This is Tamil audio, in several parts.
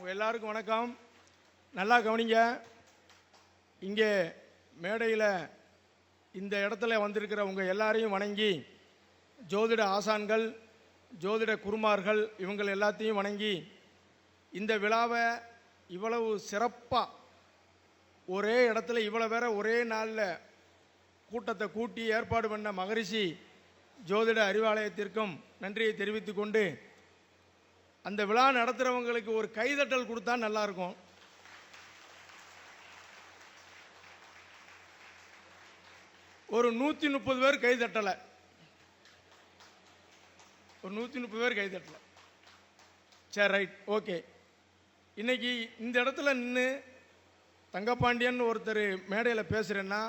உங்கள் எல்லாருக்கும் வணக்கம். நல்லா கவனிங்க. இங்கே மேடையில் இந்த இடத்துல வந்திருக்கிற உங்கள் எல்லாரையும் வணங்கி ஜோதிட ஆசான்கள் ஜோதிட குருமார்கள் இவங்கள் எல்லாத்தையும் வணங்கி இந்த விழாவை இவ்வளவு சிறப்பாக ஒரே இடத்துல இவ்வளோ வேற ஒரே நாளில் கூட்டத்தை கூட்டி ஏற்பாடு பண்ண மகரிஷி ஜோதிட அறிவாலயத்திற்கும் நன்றியை தெரிவித்து கொண்டு அந்த விழா நடத்துகிறவங்களுக்கு ஒரு கைதட்டல் கொடுத்தா நல்லாயிருக்கும். ஒரு நூற்றி முப்பது பேர் கைதட்டலை. ஒரு நூற்றி முப்பது பேர் கைதட்டலை. சரி ரைட் ஓகே. இன்னைக்கு இந்த இடத்துல நின்று தங்கப்பாண்டியன் ஒருத்தர் மேடையில் பேசுகிறேன்னா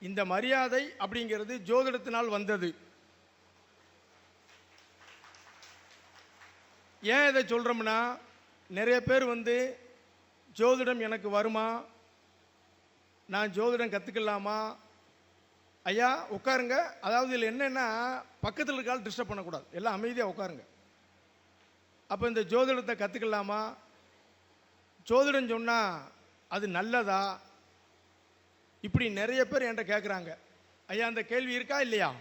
இந்த மரியாதை அப்படிங்கிறது ஜோதிடத்தினால் வந்தது. ஏன் இதை சொல்கிறோம்னா நிறைய பேர் வந்து ஜோதிடம் எனக்கு வருமா? நான் ஜோதிடம் கற்றுக்கலாமா ஐயா உட்காருங்க. அதாவது இதில் என்னென்னா பக்கத்தில் இருக்கால் டிஸ்டர்ப் பண்ணக்கூடாது. எல்லாம் அமைதியாக உட்காருங்க. அப்போ இந்த ஜோதிடத்தை கற்றுக்கலாமா ஜோதிடம் சொன்னால் அது நல்லதா? இப்படி நிறைய பேர் என்கிட்ட கேட்குறாங்க ஐயா அந்த கேள்வி இருக்கா இல்லையா?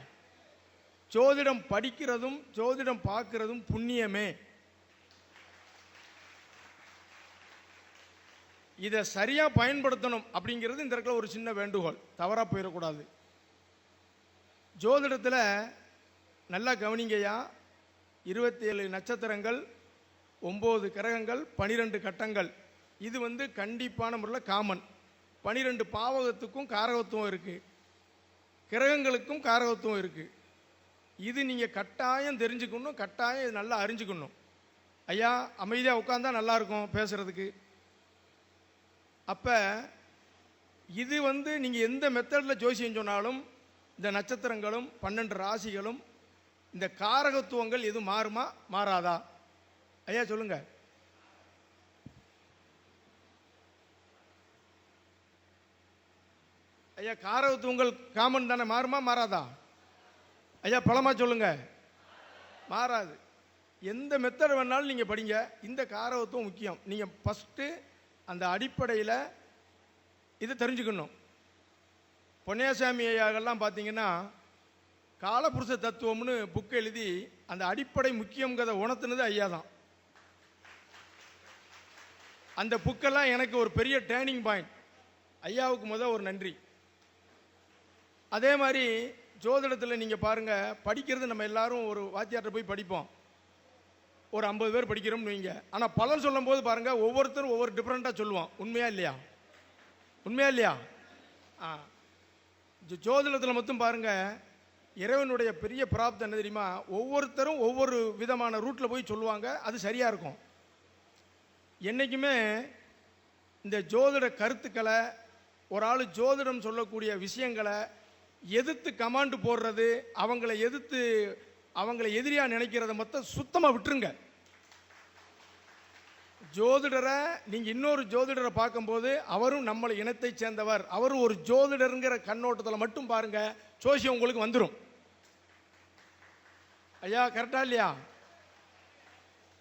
ஜோதிடம் படிக்கிறதும் ஜோதிடம் பார்க்குறதும் புண்ணியமே. இதை சரியாக பயன்படுத்தணும் அப்படிங்கிறது இந்த இடத்துல ஒரு சின்ன வேண்டுகோள். தவறாக போயிடக்கூடாது. ஜோதிடத்தில் நல்லா கவனிங்கய்யா. இருபத்தி ஏழு நட்சத்திரங்கள் ஒம்பது கிரகங்கள் பனிரெண்டு கட்டங்கள். இது வந்து கண்டிப்பான முறையில் காமன் பனிரெண்டு பாவகத்துக்கும் காரகத்துவம் இருக்குது கிரகங்களுக்கும் காரகத்துவம் இருக்குது இது நீங்கள் கட்டாயம் தெரிஞ்சுக்கணும் கட்டாயம் இது நல்லா அறிஞ்சுக்கணும். ஐயா அமைதியாக உட்காந்தா நல்லாயிருக்கும் பேசுகிறதுக்கு அப்போ இது வந்து நீங்கள் எந்த மெத்தடில் ஜோசியம் சொன்னாலும் இந்த நட்சத்திரங்களும் பன்னெண்டு ராசிகளும் இந்த காரகத்துவங்கள் எதுவும் மாறுமா மாறாதா? ஐயா சொல்லுங்க. ஐயா காரகத்துவங்கள் காமன் தானே மாறுமா மாறாதா? ஐயா பழமா சொல்லுங்க. மாறாது. எந்த மெத்தட் வேணாலும் நீங்கள் படிங்க. இந்த காரகத்துவம் முக்கியம். நீங்கள் ஃபஸ்ட்டு அந்த அடிப்படையில் இதை தெரிஞ்சுக்கணும். பொன்னியாசாமி ஐயாக்கெல்லாம் பார்த்தீங்கன்னா காலபுருஷ தத்துவம்னு புக் எழுதி அந்த அடிப்படை முக்கியங்கிறத உணர்த்துனது ஐயா தான். அந்த புக்கெல்லாம் எனக்கு ஒரு பெரிய டேர்னிங் பாயிண்ட் ஐயாவுக்கு முதல் ஒரு நன்றி. அதே மாதிரி ஜோதிடத்தில் நீங்கள் பாருங்கள் படிக்கிறது நம்ம எல்லாரும் ஒரு வாத்தியார்கிட்ட போய் படிப்போம். ஒரு ஐம்பது பேர் படிக்கிறோம்னு வைங்க. ஆனால் பலன் சொல்லும்போது பாருங்கள் ஒவ்வொருத்தரும் ஒவ்வொரு டிஃப்ரெண்ட்டாக சொல்லுவோம் உண்மையா இல்லையா? உண்மையா இல்லையா? ஆ. ஜோதிடத்தில் மட்டும் பாருங்கள் இறைவனுடைய பெரிய பிராப்தம் என்ன தெரியுமா? ஒவ்வொருத்தரும் ஒவ்வொரு விதமான ரூட்டில் போய் சொல்லுவாங்க அது சரியாக இருக்கும். என்றைக்குமே இந்த ஜோதிட கருத்துக்களை ஒரு ஆள் ஜோதிடம் சொல்லக்கூடிய விஷயங்களை எதிர்த்து கமாண்டு போடுறது அவங்கள எதிர்த்து அவங்கள எதிரியாக நினைக்கிறத மொத்தம் சுத்தமாக விட்டுருங்க. ஜோதிடரை நீங்கள் இன்னொரு ஜோதிடரை பார்க்கும்போது அவரும் நம்மளை இனத்தை சேர்ந்தவர். அவரும் ஒரு ஜோதிடருங்கிற கண்ணோட்டத்தில் மட்டும் பாருங்க சோசியம் உங்களுக்கு வந்துடும் ஐயா கரெக்டாக இல்லையா?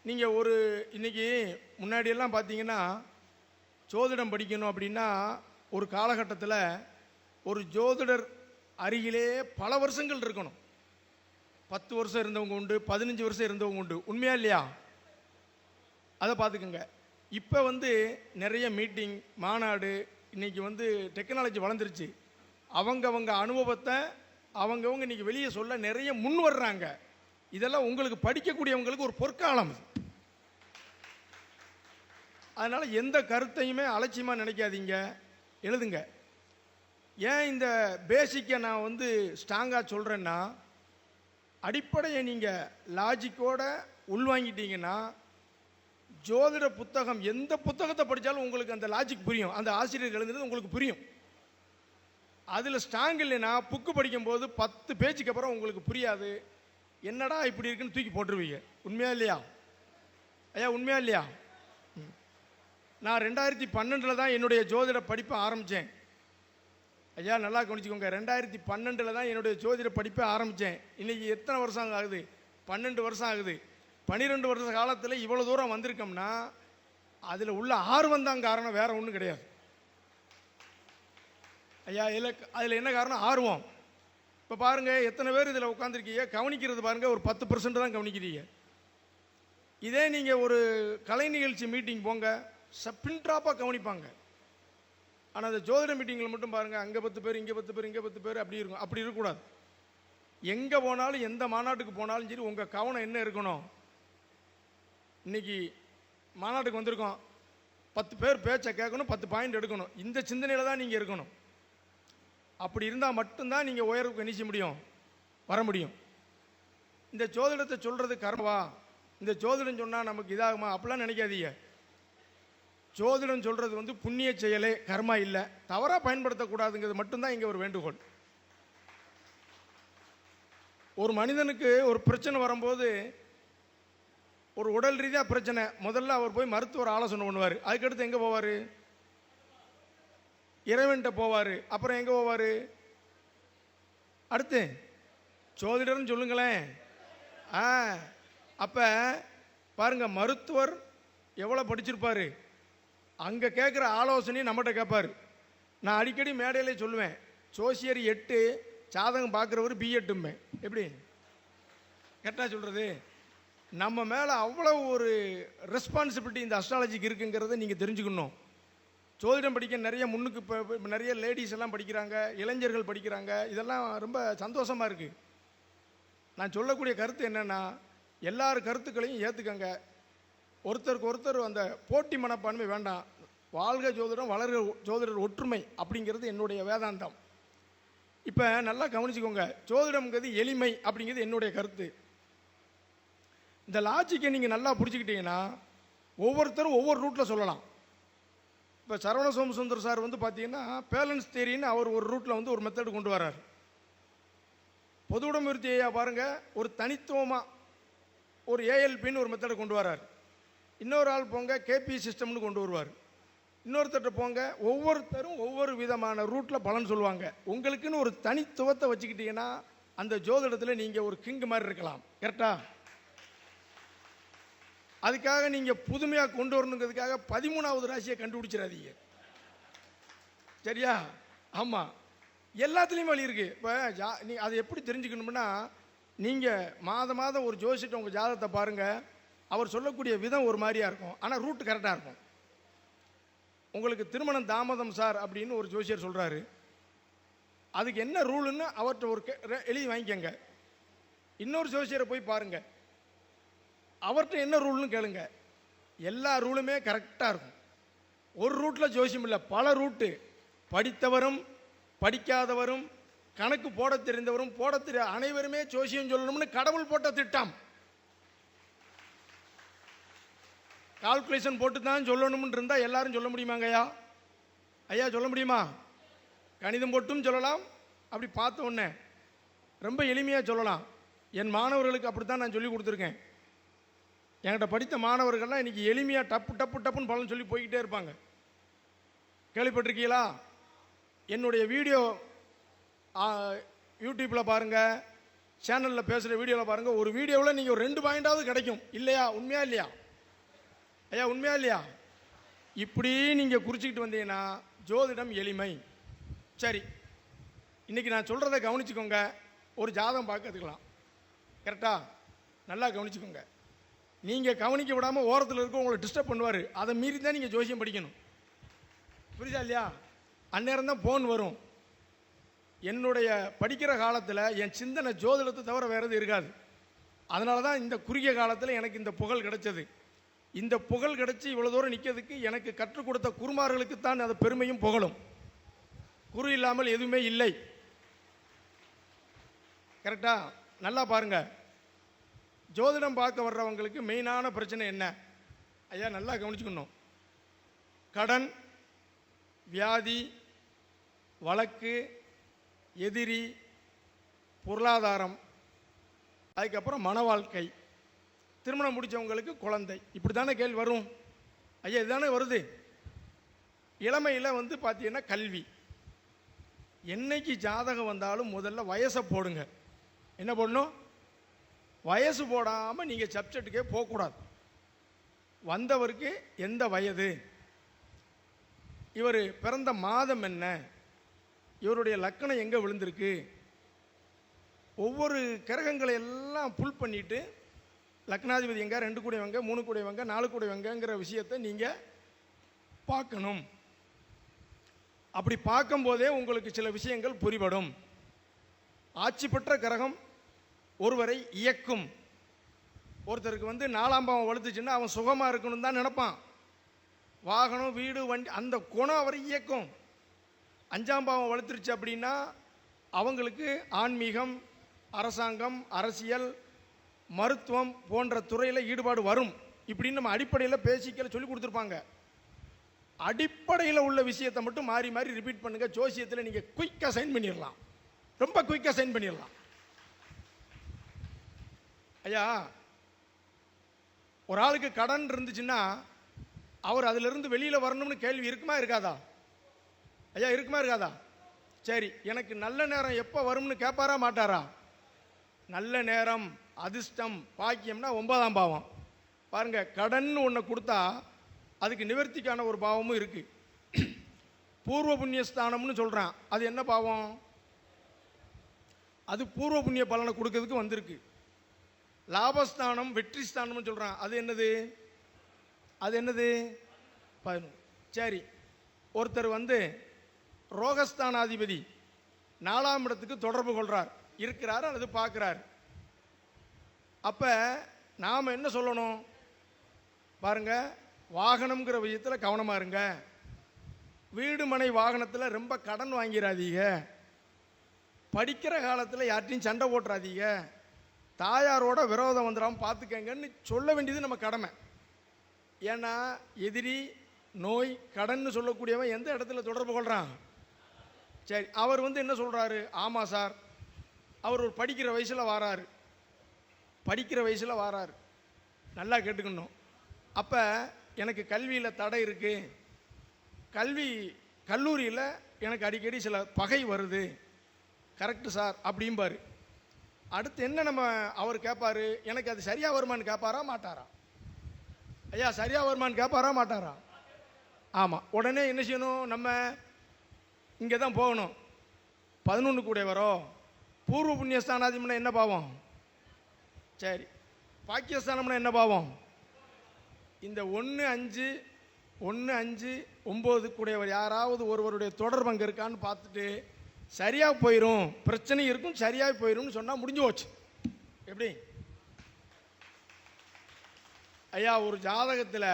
நீங்கள் ஒரு இன்றைக்கி முன்னாடியெல்லாம் பார்த்தீங்கன்னா ஜோதிடம் படிக்கணும் அப்படின்னா ஒரு காலகட்டத்தில் ஒரு ஜோதிடர் அருகிலே பல வருஷங்கள் இருக்கணும். பத்து வருஷம் இருந்தவங்க உண்டு பதினஞ்சு வருஷம் இருந்தவங்க உண்டு. உண்மையா இல்லையா? அதை பார்த்துக்குங்க. இப்போ வந்து நிறைய மீட்டிங் மாநாடு இன்றைக்கி வந்து டெக்னாலஜி வளர்ந்துருச்சு. அவங்கவங்க அனுபவத்தை அவங்கவங்க இன்றைக்கி வெளியே சொல்ல நிறைய முன் வர்றாங்க. இதெல்லாம் உங்களுக்கு படிக்கக்கூடியவங்களுக்கு ஒரு பொற்காலம். அதனால் எந்த கருத்தையுமே அலட்சியமாக நினைக்காதீங்க. எழுதுங்க. ஏன் இந்த பேசிக்கை நான் வந்து ஸ்ட்ராங்காக சொல்கிறேன்னா அடிப்படையை நீங்கள் லாஜிக்கோட உள்வாங்கிட்டீங்கன்னா ஜோதிட புத்தகம் எந்த புத்தகத்தை படித்தாலும் உங்களுக்கு அந்த லாஜிக் புரியும். அந்த ஆசிரியர் எழுதுனது உங்களுக்கு புரியும். அதில் ஸ்ட்ராங் இல்லைன்னா புக்கு படிக்கும்போது பத்து பேஜுக்கு அப்புறம் உங்களுக்கு புரியாது. என்னடா இப்படி இருக்குன்னு தூக்கி போட்டுருவீங்க. உண்மையா இல்லையா? ஐயா உண்மையா இல்லையா? நான் ரெண்டாயிரத்தி பன்னெண்டில் தான் என்னுடைய ஜோதிட படிப்பை ஆரம்பித்தேன் ஐயா நல்லா கவனிச்சுக்கோங்க. ரெண்டாயிரத்தி பன்னெண்டில் தான் என்னுடைய ஜோதிட படிப்பை ஆரம்பித்தேன். இன்றைக்கி எத்தனை வருஷம் ஆகுது? பன்னெண்டு வருஷம் ஆகுது. பன்னிரெண்டு வருஷ காலத்தில் இவ்வளோ தூரம் வந்திருக்கோம்னா அதில் உள்ள ஆர்வம் தான் காரணம் வேறு ஒன்றும் கிடையாது. ஐயா இதில் அதில் என்ன காரணம்? ஆர்வம். இப்போ பாருங்க எத்தனை பேர் இதில் உட்காந்துருக்கீங்க கவனிக்கிறது பாருங்கள் ஒரு பத்து பர்சன்ட் தான் கவனிக்கிறீங்க. இதே நீங்கள் ஒரு கலை நிகழ்ச்சி மீட்டிங் போங்க சப்பின் ட்ராப்பாக கவனிப்பாங்க. ஆனால் அந்த ஜோதிட மீட்டிங்கில் மட்டும் பாருங்கள் அங்கே பத்து பேர் இங்கே பத்து பேர் இங்கே பத்து பேர் அப்படி இருக்கும். அப்படி இருக்கக்கூடாது. எங்கே போனாலும் எந்த மாநாட்டுக்கு போனாலும் சரி உங்கள் கவனம் என்ன இருக்கணும்? இன்றைக்கி மாநாட்டுக்கு வந்திருக்கோம். பத்து பேர் பேச்சை கேட்கணும் பத்து பாயிண்ட் எடுக்கணும். இந்த சிந்தனையில் தான் நீங்கள் இருக்கணும். அப்படி இருந்தால் மட்டும்தான் நீங்கள் உயர்வுக்கு நிச்சய முடியும் வர முடியும். இந்த ஜோதிடத்தை சொல்கிறது கர்மவா இந்த ஜோதிடம் சொன்னால் நமக்கு இதாகுமா? அப்படிலாம் நினைக்காதீங்க. ஜோதிடம் சொல்கிறது வந்து புண்ணிய செயலே கர்மா இல்லை. தவறாக பயன்படுத்தக்கூடாதுங்கிறது மட்டும்தான் இங்கே ஒரு வேண்டுகோள். ஒரு மனிதனுக்கு ஒரு பிரச்சனை வரும்போது ஒரு உடல் ரீதியாக பிரச்சனை முதல்ல அவர் போய் மருத்துவர் ஆலோசனை பண்ணுவார். அதுக்கடுத்து எங்கே போவார்? இறைவன்கிட்ட போவார். அப்புறம் எங்கே போவார்? அடுத்து ஜோதிடர்னு சொல்லுங்களேன். ஆ அப்போ பாருங்க மருத்துவர் எவ்வளோ படிச்சிருப்பார்? அங்கே கேட்குற ஆலோசனையும் நம்மகிட்ட கேட்பார் நான் அடிக்கடி மேடையிலே சொல்லுவேன் சோசியர் எட்டு ஜாதகம் பார்க்குறவர் பிஎட்டுமே எப்படி? கரெக்டாக சொல்கிறது நம்ம மேலே அவ்வளோ ஒரு ரெஸ்பான்சிபிலிட்டி இந்த அஸ்ட்ராலஜிக்கு இருக்குங்கிறத நீங்கள் தெரிஞ்சுக்கணும். ஜோதிடம் படிக்க நிறைய முன்னுக்கு இப்போ இப்போ நிறைய லேடிஸ் எல்லாம் படிக்கிறாங்க இளைஞர்கள் படிக்கிறாங்க. இதெல்லாம் ரொம்ப சந்தோஷமாக இருக்குது நான் சொல்லக்கூடிய கருத்து என்னென்னா எல்லார் கருத்துக்களையும் ஏற்றுக்கங்க ஒருத்தருக்கு ஒருத்தர் அந்த போட்டி மனப்பான்மை வேண்டாம். வாழ்க ஜோதிடம் வளர்க ஜோதிடர் ஒற்றுமை அப்படிங்கிறது என்னுடைய வேதாந்தம். இப்போ நல்லா கவனிச்சுக்கோங்க. ஜோதிடம்ங்கிறது எளிமை அப்படிங்கிறது என்னுடைய கருத்து. இந்த லாஜிக்கை நீங்கள் நல்லா பிடிச்சிக்கிட்டீங்கன்னா ஒவ்வொருத்தரும் ஒவ்வொரு ரூட்டில் சொல்லலாம். இப்போ சரவண சோமசுந்தர் சார் வந்து பார்த்தீங்கன்னா பேலன்ஸ் தேரின்னு அவர் ஒரு ரூட்டில் வந்து ஒரு மெத்தடு கொண்டு வர்றார். பொது உடம்புறுத்தி ஐயா பாருங்க ஒரு தனித்துவமாக ஒரு ஏஎல்பின்னு ஒரு மெத்தடை கொண்டு வர்றார். இன்னொரு ஆள் போங்க கேபி சிஸ்டம்னு கொண்டு வருவார். இன்னொருத்தர்கிட்ட போங்க ஒவ்வொருத்தரும் ஒவ்வொரு விதமான ரூட்டில் பலன் சொல்லுவாங்க. உங்களுக்குன்னு ஒரு தனித்துவத்தை வச்சுக்கிட்டீங்கன்னா அந்த ஜோதிடத்தில் நீங்கள் ஒரு கிங் மாதிரி இருக்கலாம். கரெக்டா அதுக்காக நீங்கள் புதுமையாக கொண்டு வரணுங்கிறதுக்காக பதிமூணாவது ராசியை கண்டுபிடிச்சிடாதீங்க. சரியா? ஆமாம் எல்லாத்துலேயும் வழி இருக்குது இப்போ ஜா நீ அதை எப்படி தெரிஞ்சுக்கணும்னா நீங்கள் மாதம் மாதம் ஒரு ஜோசிட்ட உங்கள் ஜாதகத்தை பாருங்கள் அவர் சொல்லக்கூடிய விதம் ஒரு மாதிரியா இருக்கும். ஆனால் ரூட் கரெக்டாக இருக்கும். உங்களுக்கு திருமணம் தாமதம் சார் அப்படின்னு ஒரு ஜோசியர் சொல்கிறாரு அதுக்கு என்ன ரூலுன்னு அவர்கிட்ட ஒரு எழுதி வாங்கிக்கங்க. இன்னொரு ஜோசியரை போய் பாருங்கள் அவர்கிட்ட என்ன ரூல்னு கேளுங்க. எல்லா ரூலுமே கரெக்டாக இருக்கும். ஒரு ரூட்டில் ஜோசியம் இல்லை பல ரூட்டு படித்தவரும் படிக்காதவரும் கணக்கு போட தெரிந்தவரும் போட தெரிய அனைவருமே ஜோசியம் சொல்லணும்னு கடவுள் போட்ட திட்டம். கால்குலேஷன் போட்டு தான் சொல்லணும்னு இருந்தால் எல்லாரும் சொல்ல முடியுமாங்க ஐயா ஐயா சொல்ல முடியுமா? கணிதம் போட்டும் சொல்லலாம். அப்படி பார்த்த உடனே ரொம்ப எளிமையாக சொல்லலாம். என் மாணவர்களுக்கு அப்படி தான் நான் சொல்லி கொடுத்துருக்கேன். என்கிட்ட படித்த மாணவர்கள்லாம் இன்றைக்கி எளிமையாக டப்பு டப்பு டப்புன்னு பலன் சொல்லி போய்கிட்டே இருப்பாங்க. கேள்விப்பட்டிருக்கீங்களா? என்னுடைய வீடியோ யூடியூப்பில் பாருங்கள் சேனலில் பேசுகிற வீடியோவில் பாருங்கள் ஒரு வீடியோவில் நீங்கள் ஒரு ரெண்டு பாயிண்டாவது கிடைக்கும். இல்லையா? உண்மையா இல்லையா? ஐயா உண்மையா இல்லையா? இப்படி நீங்கள் குறிச்சிக்கிட்டு வந்தீங்கன்னா ஜோதிடம் எளிமை. சரி இன்றைக்கி நான் சொல்கிறத கவனிச்சுக்கோங்க. ஒரு ஜாதகம் பார்க்க கற்றுக்கலாம் கரெக்டா நல்லா கவனிச்சுக்கோங்க. நீங்கள் கவனிக்க விடாமல் ஓரத்தில் இருக்க உங்களை டிஸ்டர்ப் பண்ணுவார். அதை மீறி தான் நீங்கள் ஜோசியம் படிக்கணும். புரியுதா இல்லையா? அந்நேரம் தான் ஃபோன் வரும். என்னுடைய படிக்கிற காலத்தில் என் சிந்தனை ஜோதிடத்தை தவிர வேறு எதுவும் இருக்காது. அதனால தான் இந்த குறுகிய காலத்தில் எனக்கு இந்த புகழ் கிடைச்சது. இந்த புகழ் கிடச்சி இவ்வளோ தூரம் நிற்கிறதுக்கு எனக்கு கற்றுக் கொடுத்த குருமார்களுக்கு தான் அது பெருமையும் புகழும். குரு இல்லாமல் எதுவுமே இல்லை. கரெக்டாக நல்லா பாருங்க. ஜோதிடம் பார்க்க வர்றவங்களுக்கு மெயினான பிரச்சனை என்ன? ஐயா நல்லா கவனிச்சுக்கணும். கடன் வியாதி வழக்கு எதிரி பொருளாதாரம் அதுக்கப்புறம் மன வாழ்க்கை. திருமணம் முடித்தவங்களுக்கு குழந்தை. இப்படி தானே கேள்வி வரும். ஐயா இதுதானே வருது. இளமையில் வந்து பார்த்தீங்கன்னா கல்வி. என்னைக்கு ஜாதகம் வந்தாலும் முதல்ல வயசை போடுங்க. என்ன பண்ணணும் வயசு போடாமல் நீங்கள் சப்ஜெக்ட்டுக்கே போகக்கூடாது. வந்தவருக்கு எந்த வயது? இவர் பிறந்த மாதம் என்ன? இவருடைய லக்கணம் எங்கே விழுந்திருக்கு? ஒவ்வொரு கிரகங்களை எல்லாம் புல் பண்ணிவிட்டு லக்னாதிபதி எங்க ரெண்டு கூடையவங்க மூணு கூடையவங்க நாலு கூடையவங்கங்கிற விஷயத்தை நீங்கள் பார்க்கணும். அப்படி பார்க்கும்போதே உங்களுக்கு சில விஷயங்கள் புரிபடும். ஆட்சி பெற்ற கிரகம் ஒருவரை இயக்கும். ஒருத்தருக்கு வந்து நாலாம் பாவம் வலுத்துச்சுன்னா அவன் சுகமாக இருக்கணும் தான் நினப்பான். வாகனம் வீடு வண்டி அந்த குணம் அவரை இயக்கும். அஞ்சாம் பாவம் வளர்த்துருச்சு அப்படின்னா அவங்களுக்கு ஆன்மீகம் அரசாங்கம் அரசியல் மருத்துவம் போன்ற துறையில் ஈடுபாடு வரும். இப்படின்னு நம்ம அடிப்படையில் பேசிக்கல சொல்லி கொடுத்துருப்பாங்க. அடிப்படையில் உள்ள விஷயத்தை மட்டும் மாறி மாறி ரிப்பீட் பண்ணுங்க. ஜோசியத்தில் நீங்கள் குயிக்காக சைன் பண்ணிடலாம். ரொம்ப குயிக்காக சைன் பண்ணிடலாம். ஐயா ஒரு ஆளுக்கு கடன் இருந்துச்சுன்னா அவர் அதிலிருந்து வெளியில் வரணும்னு கேள்வி இருக்குமா இருக்காதா? ஐயா இருக்குமா இருக்காதா? சரி எனக்கு நல்ல நேரம் எப்போ வரும்னு கேட்பாரா மாட்டாரா? நல்ல நேரம். அதிர்ஷ்டம் பாக்கியம்னா ஒன்பதாம் பாவம். பாருங்க கடன் ஒன்று கொடுத்தா அதுக்கு நிவர்த்திக்கான ஒரு பாவமும் இருக்குது பூர்வ புண்ணிய ஸ்தானம்னு சொல்கிறான் அது என்ன பாவம்? அது பூர்வ புண்ணிய பலனை கொடுக்கறதுக்கு வந்திருக்கு. லாபஸ்தானம் வெற்றி ஸ்தானம்னு சொல்கிறான் அது என்னது? அது என்னது? பதினொன்று. சரி ஒருத்தர் வந்து ரோகஸ்தானாதிபதி நாலாம் இடத்துக்கு தொடர்பு கொள்கிறார் இருக்கிறார் அல்லது பார்க்குறார்? அப்போ நாம் என்ன சொல்லணும்? பாருங்க வாகனம்ங்கிற விஷயத்தில் கவனமாக இருங்க. வீடு மனை வாகனத்தில் ரொம்ப கடன் வாங்கிடாதீங்க படிக்கிற காலத்தில் யார்ட்டையும் சண்டை ஓட்டுறாதீங்க தாயாரோட விரோதம் வந்துடாமல் பார்த்துக்கங்கன்னு சொல்ல வேண்டியது நம்ம கடமை. ஏன்னா எதிரி நோய் கடன்னு சொல்லக்கூடியவன் எந்த இடத்துல தொடர்பு கொள்கிறான் சரி அவர் வந்து என்ன சொல்கிறாரு ஆமாம் சார். அவர் ஒரு படிக்கிற வயசில் வராரு. படிக்கிற வயசில் வாரார். நல்லா கேட்டுக்கணும். அப்போ எனக்கு கல்வியில் தடை இருக்குது கல்வி கல்லூரியில் எனக்கு அடிக்கடி சில பகை வருது. கரெக்டு சார் அப்படிம்பார். அடுத்து என்ன நம்ம அவர் கேட்பார் எனக்கு அது சரியாக வருமான்னு கேட்பாரா மாட்டாரா? ஐயா சரியாக வருமான்னு கேட்பாரா மாட்டாரா? ஆமாம் உடனே என்ன செய்யணும்? நம்ம இங்கே தான் போகணும். பதினொன்று கூட வரோம். பூர்வ புண்ணியஸ்தானாதிமன்னா என்ன பாவம்? சரி. பாக்கியஸ்தானம்னா என்ன பாவம்? இந்த ஒன்று அஞ்சு ஒன்று அஞ்சு ஒம்பது கூடையவர் யாராவது ஒருவருடைய தொடர்பு அங்கே இருக்கான்னு பார்த்துட்டு சரியாக போயிடும் பிரச்சனை இருக்கும் சரியாக போயிடும்னு சொன்னால் முடிஞ்சு போச்சு. எப்படி? ஐயா ஒரு ஜாதகத்தில்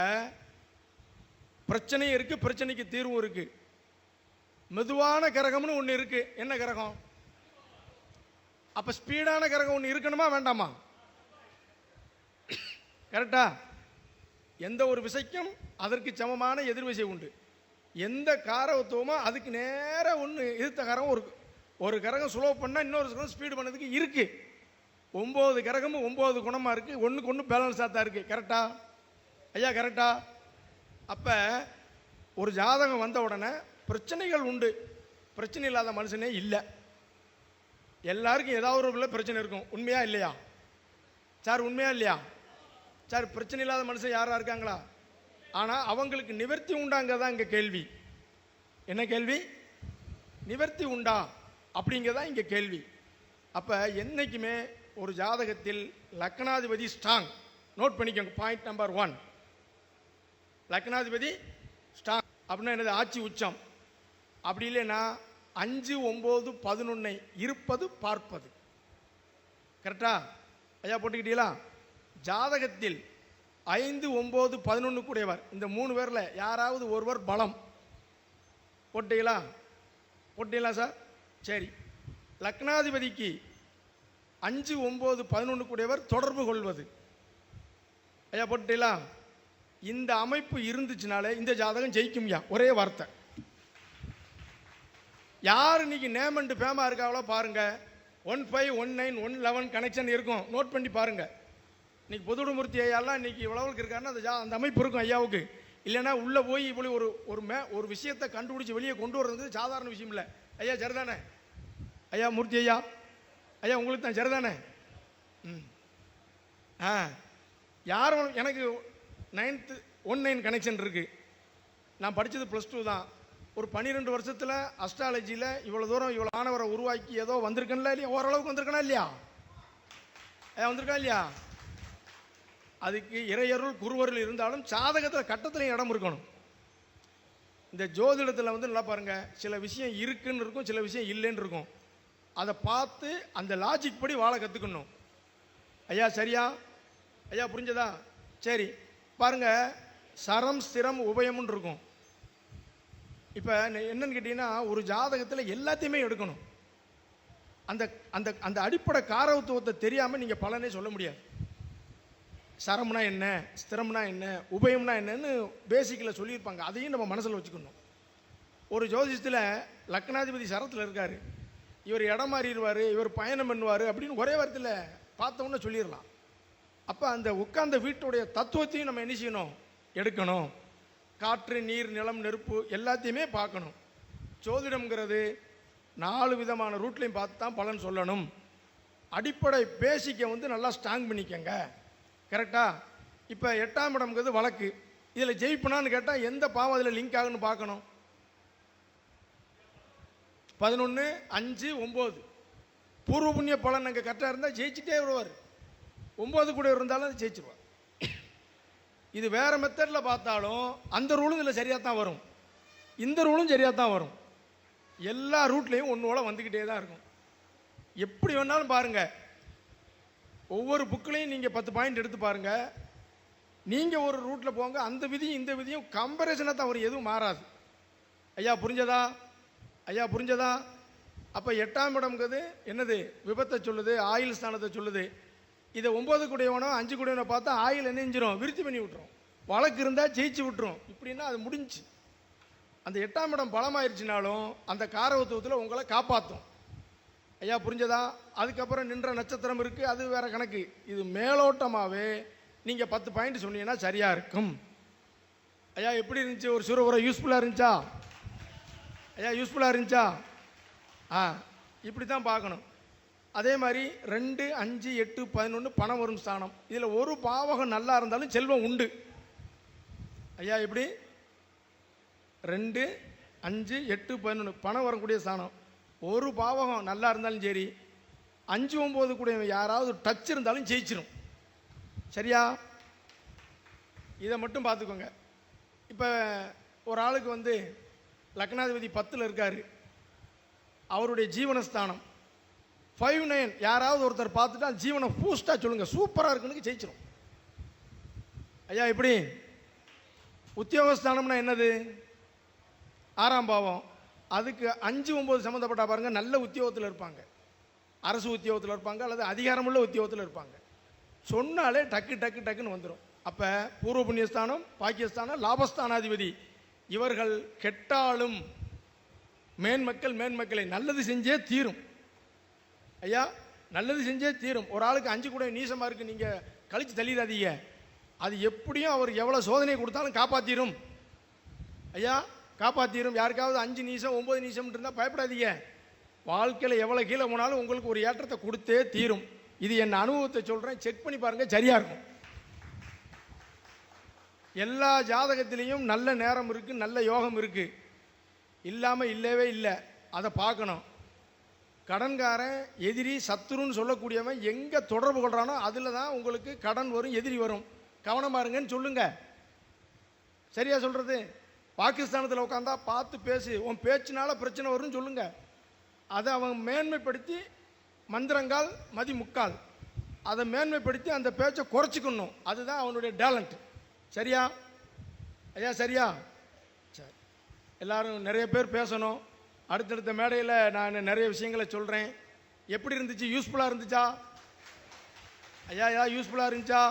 பிரச்சனையும் இருக்குது பிரச்சனைக்கு தீர்வும் இருக்குது மெதுவான கிரகம்னு ஒன்று இருக்குது என்ன கிரகம்? அப்போ ஸ்பீடான கிரகம் ஒன்று இருக்கணுமா வேண்டாமா? கரெக்டா? எந்த ஒரு விசைக்கும் அதற்கு சமமான எதிர்விசை உண்டு. எந்த காரவத்துவமோ அதுக்கு நேராக ஒன்று எதிர்த்த கரகம் ஒரு ஒரு கரகம் ஸ்லோ பண்ணால் இன்னொரு கரகம் ஸ்பீடு பண்ணதுக்கு இருக்குது ஒம்பது கரகமும் ஒம்பது குணமாக இருக்குது ஒன்றுக்கு ஒன்று பேலன்ஸாக தான் இருக்குது கரெக்டா? ஐயா கரெக்டா? அப்போ ஒரு ஜாதகம் வந்த உடனே பிரச்சனைகள் உண்டு. பிரச்சனை இல்லாத மனுஷனே இல்லை. எல்லாருக்கும் ஏதாவது ஒரு பிரச்சனை இருக்கும். உண்மையா இல்லையா? சார் உண்மையா இல்லையா? சார் பிரச்சனை இல்லாத மனுஷன் யாராக இருக்காங்களா? ஆனால் அவங்களுக்கு நிவர்த்தி உண்டாங்க தான் இங்கே கேள்வி. என்ன கேள்வி? நிவர்த்தி உண்டா? அப்படிங்கிறதா இங்கே கேள்வி. அப்போ என்றைக்குமே ஒரு ஜாதகத்தில் லக்னாதிபதி ஸ்ட்ராங் நோட் பண்ணிக்கோங்க பாயிண்ட் நம்பர் ஒன் லக்னாதிபதி ஸ்ட்ராங் அப்படின்னா என்னது? ஆட்சி உச்சம். அப்படி இல்லைன்னா அஞ்சு ஒம்பது பதினொன்னை இருப்பது பார்ப்பது. கரெக்டா ஐயா போட்டுக்கிட்டீங்களா? ஜாதகத்தில் ஐந்து ஒம்பது பதினொன்று கூடியவர் இந்த மூணு பேரில் யாராவது ஒருவர் பலம். போட்டீங்களா? போட்டீங்களா சார்? சரி. லக்னாதிபதிக்கு அஞ்சு ஒம்பது பதினொன்று கூடியவர் தொடர்பு கொள்வது. ஐயா போட்டீங்களா? இந்த அமைப்பு இருந்துச்சுனாலே இந்த ஜாதகம் ஜெயிக்கும்யா. ஒரே வார்த்தை. யார் இன்னைக்கு நேம் அண்டு ஃபேமா இருக்காங்களோ பாருங்கள் one five one nine one eleven connection இருக்கும். நோட் பண்ணி பாருங்கள் இன்னைக்கு பொதுடுமூர்த்தி ஐயாலாம் இன்னைக்கு இவ்வளவுக்கு இருக்காருன்னா அந்த ஜா- அந்த அமைப்பு இருக்கும் ஐயாவுக்கு. இல்லைன்னா உள்ளே போய் இப்படி ஒரு ஒரு மே ஒரு விஷயத்தை கண்டுபிடிச்சி வெளியே கொண்டு வர்றது சாதாரண விஷயம் இல்லை. ஐயா சரிதானே? ஐயா மூர்த்தி ஐயா? ஐயா உங்களுக்கு தான் சரிதானே? ம். ஆ. யாரும் எனக்கு நைன்த்து ஒன் நைன் கனெக்ஷன் இருக்குது நான் படித்தது ப்ளஸ் டூ தான். ஒரு பன்னிரெண்டு வருஷத்தில் அஸ்ட்ராலஜியில் இவ்வளோ தூரம் இவ்வளோ ஆனவரை உருவாக்கி ஏதோ வந்திருக்கேன்ல இல்லையா? ஓரளவுக்கு வந்திருக்கனா இல்லையா? ஐயா வந்திருக்கா இல்லையா? அதுக்கு இறையருள் குருவருள் இருந்தாலும் சாதகத்தில் கட்டத்தில் இடம் இருக்கணும். இந்த ஜோதிடத்தில் வந்து நல்லா பாருங்கள் சில விஷயம் இருக்குன்னு இருக்கும் சில விஷயம் இல்லைன்னு இருக்கும். அதை பார்த்து அந்த லாஜிக் படி வாழ கற்றுக்கணும் ஐயா சரியா? ஐயா புரிஞ்சதா? சரி பாருங்க சரம் ஸ்திரம் உபயம்னு இருக்கும். இப்போ என்னன்னு கேட்டிங்கன்னா ஒரு ஜாதகத்தில் எல்லாத்தையுமே எடுக்கணும். அந்த அந்த அந்த அடிப்படை காரவத்துவத்தை தெரியாமல் நீங்கள் பலனே சொல்ல முடியாது. சரம்னா என்ன ஸ்திரம்னா என்ன உபயம்னா என்னன்னு பேசிக்கில் சொல்லியிருப்பாங்க. அதையும் நம்ம மனசில் வச்சுக்கணும். ஒரு ஜோதிஷத்தில் லக்னாதிபதி சரத்தில் இருக்கார். இவர் இடம் மாறிடுவார் இவர் பயணம் பண்ணுவார் அப்படின்னு ஒரே வாரத்தில் பார்த்தோன்னே சொல்லிடலாம். அப்போ அந்த உட்கார்ந்த வீட்டுடைய தத்துவத்தையும் நம்ம என்ன செய்யணும்? எடுக்கணும். காற்று நீர் நிலம் நெருப்பு எல்லாத்தையுமே பார்க்கணும். ஜோதிடம்ங்கிறது நாலு விதமான ரூட்லையும் பார்த்து தான் பலன் சொல்லணும். அடிப்படை பேசிக்கை வந்து நல்லா ஸ்ட்ராங் பண்ணிக்கங்க. கரெக்டா? இப்போ எட்டாம் இடம்ங்கிறது வழக்கு. இதில் ஜெயிப்பனான்னு கேட்டால் எந்த பாவம் அதில் லிங்க் ஆகுன்னு பார்க்கணும். பதினொன்று அஞ்சு ஒம்பது பூர்வ புண்ணிய பலன் அங்கே கரெக்டாக இருந்தால் ஜெயிச்சுட்டே வருவார். ஒம்பது கூட இருந்தாலும் அது ஜெயிச்சிருவார். இது வேறு மெத்தடில் பார்த்தாலும் அந்த ரூலும் இதில் சரியாக தான் வரும். இந்த ரூலும் சரியாக தான் வரும். எல்லா ரூட்லேயும் ஒன்றோட வந்துக்கிட்டே தான் இருக்கும். எப்படி வேணாலும் பாருங்கள் ஒவ்வொரு புக்கிலையும் நீங்கள் பத்து பாயிண்ட் எடுத்து பாருங்க. நீங்கள் ஒரு ரூட்டில் போங்க அந்த விதியும் இந்த விதியும் கம்பேரிசனாக தான் வரும் எதுவும் மாறாது. ஐயா புரிஞ்சதா? ஐயா புரிஞ்சதா? அப்போ எட்டாம் இடம்ங்கிறது என்னது? விபத்தை சொல்லுது ஆயில் ஸ்தானத்தை சொல்லுது. இதை ஒம்பது கூடியவனோ அஞ்சு கூடியவனோ பார்த்தா ஆயில் நெஞ்சிரும் விருத்தி பண்ணி விட்டுரும். வழக்கு இருந்தால் ஜெயிச்சு விட்டுரும். இப்படின்னா அது முடிஞ்சு. அந்த எட்டாம் இடம் பலமாயிருச்சுனாலும் அந்த காரவத்துவத்தில் உங்களை காப்பாற்றும் ஐயா புரிஞ்சதா? அதுக்கப்புறம் நின்ற நட்சத்திரம் இருக்குது அது வேறு கணக்கு. இது மேலோட்டமாகவே நீங்கள் பத்து பாயிண்ட் சொன்னீங்கன்னா சரியாக இருக்கும். ஐயா எப்படி இருந்துச்சு? ஒரு சிறு உரை யூஸ்ஃபுல்லாக இருந்துச்சா? ஐயா யூஸ்ஃபுல்லாக இருந்துச்சா? ஆ இப்படி தான் பார்க்கணும். அதே மாதிரி ரெண்டு அஞ்சு எட்டு பதினொன்று பணம் வரும் ஸ்தானம். இதில் ஒரு பாவகம் நல்லா இருந்தாலும் செல்வம் உண்டு. ஐயா எப்படி? ரெண்டு அஞ்சு எட்டு பதினொன்று பணம் வரக்கூடிய ஸ்தானம். ஒரு பாவகம் நல்லா இருந்தாலும் சரி அஞ்சு ஒம்பது கூட யாராவது டச் இருந்தாலும் ஜெயிச்சிடும் சரியா? இதை மட்டும் பார்த்துக்கோங்க. இப்போ ஒரு ஆளுக்கு வந்து லக்னாதிபதி பத்தில் இருக்கார். அவருடைய ஜீவனஸ்தானம். ஃபைவ் நைன் யாராவது ஒருத்தர் பார்த்துட்டா ஜீவனை பூஸ்ட்டாக சொல்லுங்கள் சூப்பராக இருக்குன்னு ஜெயிச்சிடும் ஐயா எப்படி? உத்தியோகஸ்தானம்னா என்னது? ஆறாம் பாவம். அதுக்கு அஞ்சு ஒம்பது சம்மந்தப்பட்ட பாருங்கள் நல்ல உத்தியோகத்தில் இருப்பாங்க. அரசு உத்தியோகத்தில் இருப்பாங்க அல்லது அதிகாரமுள்ள உத்தியோகத்தில் இருப்பாங்க. சொன்னாலே டக்கு டக்கு டக்குன்னு வந்துடும் அப்போ பூர்வ புண்ணியஸ்தானம் பாக்கியஸ்தானம் லாபஸ்தானாதிபதி இவர்கள் கெட்டாலும் மேன்மக்கள் மேன்மக்களை நல்லது செஞ்சே தீரும். ஐயா நல்லது செஞ்சே தீரும். ஒரு ஆளுக்கு அஞ்சு கூட நீசமாக இருக்குது நீங்கள் கழிச்சு தள்ளிடாதீங்க. அது எப்படியும் அவர் எவ்வளோ சோதனை கொடுத்தாலும் காப்பாற்றிடும் ஐயா காப்பாற்றிடும் யாருக்காவது அஞ்சு நிமிஷம் ஒம்பது நீசம் இருந்தால் பயப்படாதீங்க. வாழ்க்கையில் எவ்வளோ கீழே போனாலும் உங்களுக்கு ஒரு ஏற்றத்தை கொடுத்தே தீரும். இது என் அனுபவத்தை சொல்கிறேன் செக் பண்ணி பாருங்கள் சரியாக இருக்கும். எல்லா ஜாதகத்திலையும் நல்ல நேரம் இருக்குது நல்ல யோகம் இருக்குது இல்லாமல் இல்லவே இல்லை. அதை பார்க்கணும். கடன்காரன் எதிரி சத்துருன்னு சொல்லக்கூடியவன் எங்கே தொடர்பு கொள்கிறானோ அதில் தான் உங்களுக்கு கடன் வரும் எதிரி வரும். கவனமாக இருங்கன்னு சொல்லுங்கள் சரியா சொல்கிறது பாகிஸ்தானத்தில் உட்காந்தா பார்த்து பேசி. உன் பேச்சினால் பிரச்சனை வரும்னு சொல்லுங்க. அதை அவன் மேன்மைப்படுத்தி மந்திரங்கால் மதி முக்கால். அதை மேன்மைப்படுத்தி அந்த பேச்சை குறைச்சிக்கணும். அதுதான் அவனுடைய டேலண்ட் சரியா? ஐயா சரியா? சரி. எல்லோரும் நிறைய பேர் பேசணும். அடுத்தடுத்த மேடையில் நான் நிறைய விஷயங்களை சொல்கிறேன் எப்படி இருந்துச்சு? யூஸ்ஃபுல்லாக இருந்துச்சா? ஐயா ஐயா யூஸ்ஃபுல்லாக இருந்துச்சா?